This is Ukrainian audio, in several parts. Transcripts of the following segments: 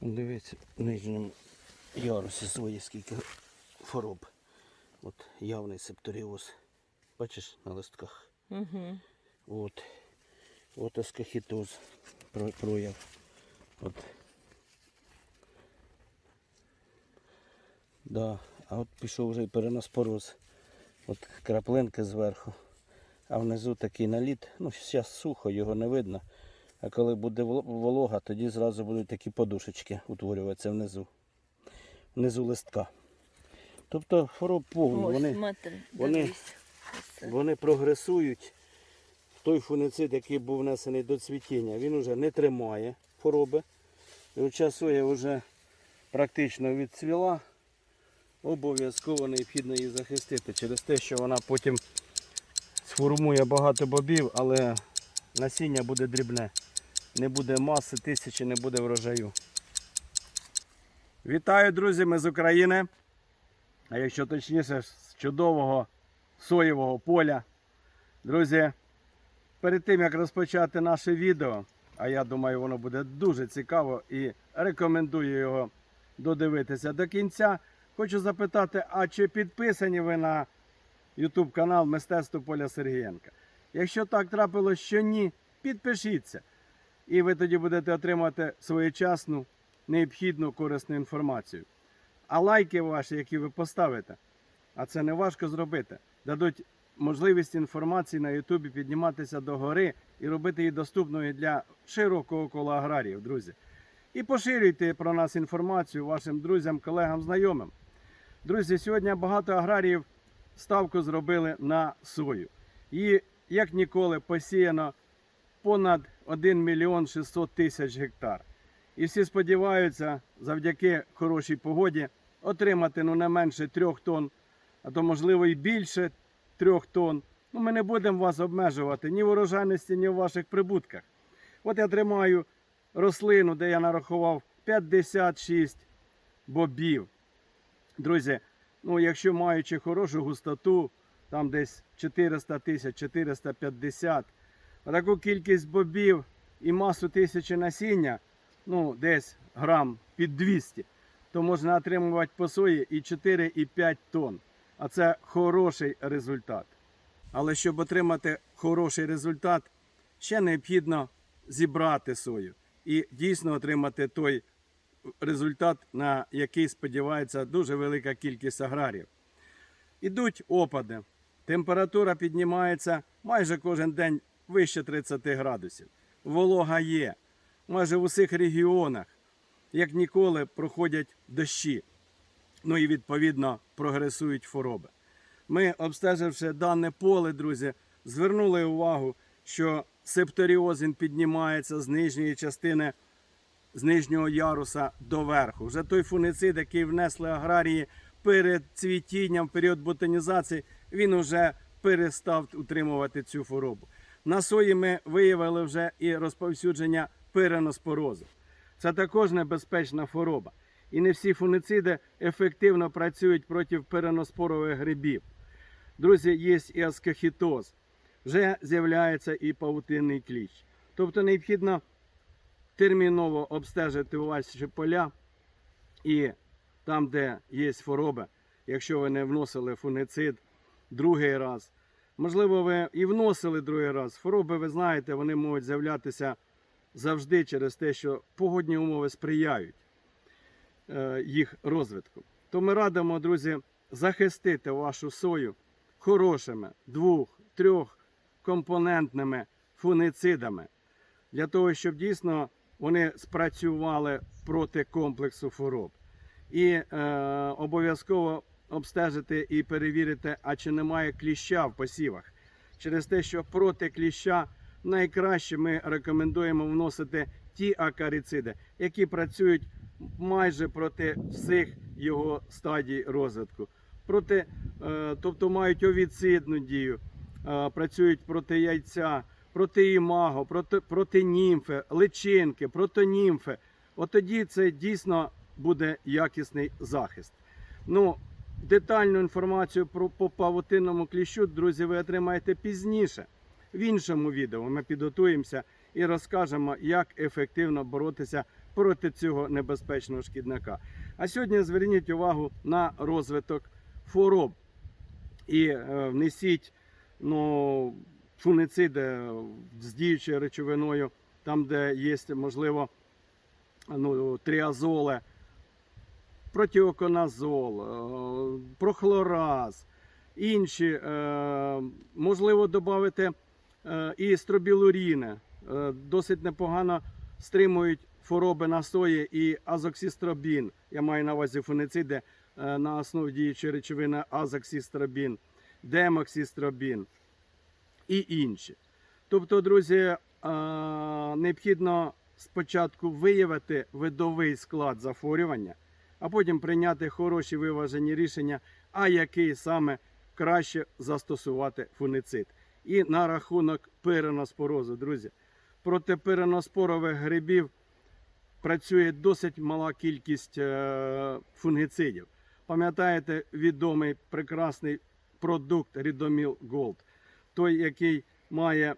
Дивіться, в нижньому ярусі свої скільки хвороб. От явний септоріоз. Бачиш на листках. Угу. От. От аскохітоз прояв. От. Да. А от пішов вже і переноспороз. От краплинки зверху. А внизу такий наліт. Ну, зараз сухо, його не видно. А коли буде волога, тоді зразу будуть такі подушечки утворюватися внизу. Внизу листка. Тобто хвороб повно. Ось, Вони, смотри, вони- вони прогресують. Той фуницид, який був внесений до цвітіння, він вже не тримає хвороби. І час соя вже практично відцвіла. Обов'язково необхідно її захистити через те, що вона потім сформує багато бобів, але насіння буде дрібне. Не буде маси тисячі, не буде врожаю. Вітаю, друзі, ми з України. А якщо точніше, з чудового соєвого поля. Друзі, перед тим як розпочати наше відео, а я думаю, воно буде дуже цікаво і рекомендую його додивитися до кінця. Хочу запитати, а чи підписані ви на YouTube канал Мистецтво Поля Сергієнка? Якщо так трапилось, що ні, підпишіться. І ви тоді будете отримати своєчасну, необхідну корисну інформацію. А лайки ваші, які ви поставите, а це не важко зробити, дадуть можливість інформації на Ютубі підніматися до гори і робити її доступною для широкого кола аграріїв, друзі. І поширюйте про нас інформацію вашим друзям, колегам, знайомим. Друзі, сьогодні багато аграріїв ставку зробили на сою. І як ніколи посіяно понад 1 мільйон 600 тисяч гектар. І всі сподіваються завдяки хорошій погоді отримати ну, не менше 3 тонн, а то можливо і більше 3 тонн. Ну, ми не будемо вас обмежувати ні в урожайності, ні в ваших прибутках. От я тримаю рослину, де я нарахував 56 бобів. Друзі, ну якщо маючи хорошу густоту, там десь 400 тисяч, 450, таку кількість бобів і масу тисячі насіння, ну десь грам під 200, то можна отримувати по сої і 4, і 5 тонн. А це хороший результат. Але щоб отримати хороший результат, ще необхідно зібрати сою і дійсно отримати той результат, на який сподівається дуже велика кількість аграріїв. Ідуть опади. Температура піднімається майже кожен день вище 30 градусів. Волога є. Майже в усіх регіонах, як ніколи, проходять дощі. Ну і відповідно прогресують хвороби. Ми, обстеживши дане поле, друзі, звернули увагу, що септоріоз піднімається з нижньої частини, з нижнього яруса до верху. Вже той фуницид, який внесли аграрії перед цвітінням, період ботанізації, він вже перестав утримувати цю хворобу. На сої ми виявили вже і розповсюдження переноспорозу. Це також небезпечна хвороба. І не всі фунициди ефективно працюють проти переноспорових грибів. Друзі, є і аскохітоз. Вже з'являється і павутинний кліщ. Тобто необхідно терміново обстежити ваші поля і там, де є хвороби, якщо ви не вносили фуницид другий раз. Можливо, ви і вносили другий раз. Хвороби, ви знаєте, вони можуть з'являтися завжди через те, що погодні умови сприяють е, їх розвитку. То ми радимо, друзі, захистити вашу сою хорошими двох, трьох компонентними фуницидами для того, щоб дійсно вони спрацювали проти комплексу хвороб. І е, обов'язково обстежити і перевірити, а чи немає кліща в посівах. Через те, що проти кліща найкраще ми рекомендуємо вносити ті акарициди, які працюють майже проти всіх його стадій розвитку. Проти, е, тобто мають овіцидну дію, е, працюють проти яйця, проти імаго, проти, проти німфи, личинки, проти німфи. От тоді це дійсно буде якісний захист. Ну, детальну інформацію про по павутинному кліщу, друзі, ви отримаєте пізніше. В іншому відео ми підготуємося і розкажемо, як ефективно боротися проти цього небезпечного шкідника. А сьогодні зверніть увагу на розвиток хвороб і е, внесіть ну, фунициди з діючою речовиною, там, де є, можливо, ну, тріазоле, протиоконазол, е, прохлораз, інші, е, можливо, додати е, і стробілуріни. Досить непогано стримують хвороби на сої і азоксістробін. Я маю на увазі фунициди на основі діючої речовини азоксістробін, демоксістробін і інші. Тобто, друзі, необхідно спочатку виявити видовий склад захворювання, а потім прийняти хороші виважені рішення, а який саме краще застосувати фуницид. І на рахунок пиреноспорозу, друзі, проти пиреноспорових грибів працює досить мала кількість е, фунгіцидів. Пам'ятаєте відомий прекрасний продукт Рідоміл Голд, той, який має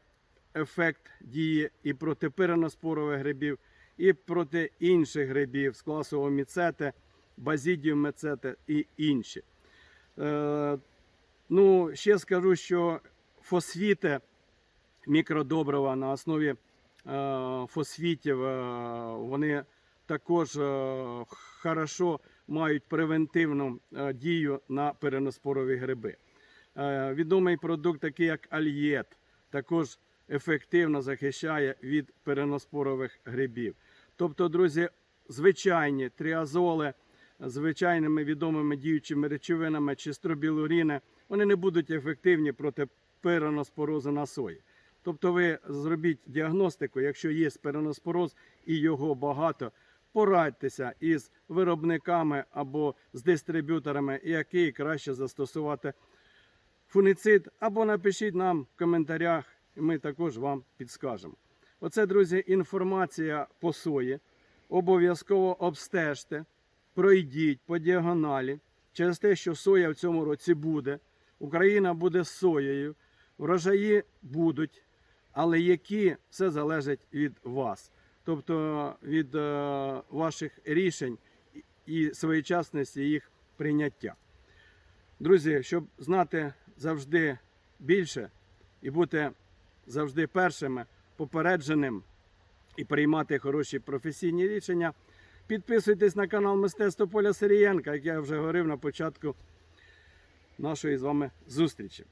ефект дії і проти пиреноспорових грибів, і проти інших грибів з класу оміцете, базідіум мецете і інші. Е, ну, ще скажу, що фосфіти мікродобрива на основі е, фосфітів, е, вони також е, хорошо мають превентивну дію на переноспорові гриби. Відомий продукт, такий як альєт, також ефективно захищає від переноспорових грибів. Тобто, друзі, звичайні тріазоли, звичайними відомими діючими речовинами чи стробілуріни, вони не будуть ефективні проти переноспорозу на сої. Тобто ви зробіть діагностику, якщо є переноспороз і його багато, порадьтеся із виробниками або з дистриб'юторами, який краще застосувати фуницид, або напишіть нам в коментарях, і ми також вам підскажемо. Оце, друзі, інформація по сої. Обов'язково обстежте, пройдіть по діагоналі через те, що соя в цьому році буде. Україна буде соєю, врожаї будуть, але які все залежить від вас, тобто від е, ваших рішень і- своєчасності їх прийняття. Друзі, щоб знати завжди більше і бути завжди першими, попередженим і приймати хороші професійні рішення, підписуйтесь на канал Мистецтво Поля Сирієнка, як я вже говорив на початку нашої з вами зустрічі.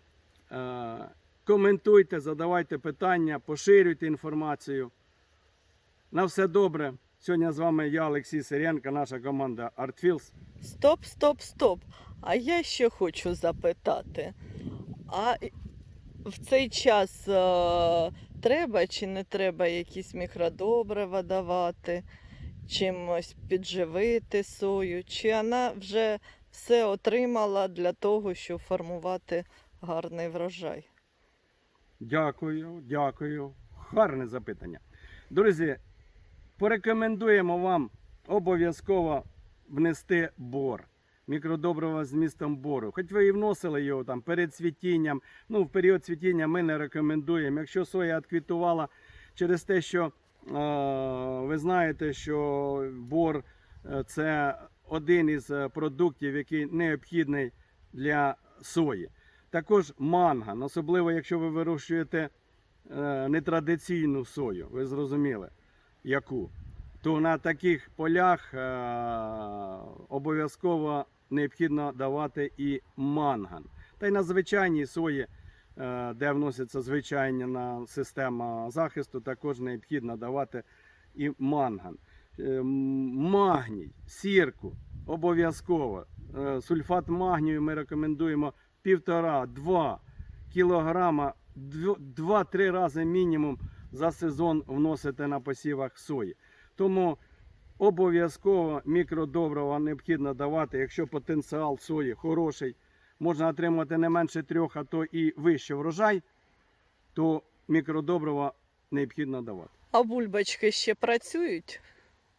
Е, Коментуйте, задавайте питання, поширюйте інформацію. На все добре. Сьогодні з вами я, Олексій Сиренко, наша команда ArtFields. Стоп, стоп, стоп. А я ще хочу запитати. А в цей час е, треба чи не треба якісь мікродобрива давати, чимось підживити сою, чи вона вже все отримала для того, щоб формувати гарний врожай? Дякую, дякую. Гарне запитання. Друзі, порекомендуємо вам обов'язково внести бор. Мікродобрива з містом бору. Хоч ви і вносили його там перед цвітінням. Ну, в період цвітіння ми не рекомендуємо. Якщо соя відквітувала через те, що ви знаєте, що бор е, це один із е, продуктів, який необхідний для сої. Також манган, особливо якщо ви вирощуєте е, нетрадиційну сою, ви зрозуміли, яку, то на таких полях е, обов'язково необхідно давати і манган. Та й на звичайній сої, е, де вноситься звичайна система захисту, також необхідно давати і манган. Е, Магній, сірку обов'язково. Е, Сульфат магнію ми рекомендуємо півтора-два кілограма, дв- два-три рази мінімум за сезон вносити на посівах сої. Тому обов'язково мікродобрива необхідно давати, якщо потенціал сої хороший, можна отримати не менше трьох, а то і вище врожай, то мікродобрива необхідно давати. А бульбочки ще працюють?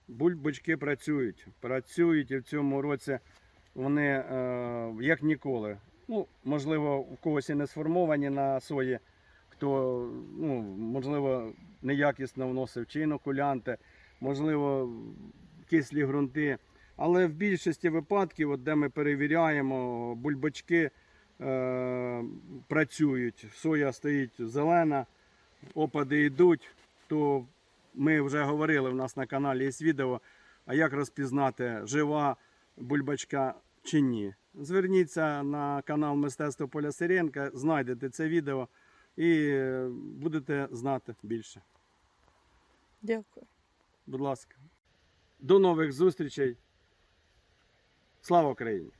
Бульбочки працюють. Працюють і в цьому році вони е, як ніколи. Ну, можливо, у когось і не сформовані на сої, хто, ну, можливо, неякісно вносив чи інокулянти, можливо, кислі ґрунти. Але в більшості випадків, от де ми перевіряємо, бульбочки е, працюють, соя стоїть зелена, опади йдуть, то ми вже говорили, в нас на каналі є відео, а як розпізнати, жива бульбочка чи ні. Зверніться на канал Мистецтво Поля Сиренка, знайдете це відео і будете знати більше. Дякую. Будь ласка. До нових зустрічей. Слава Україні!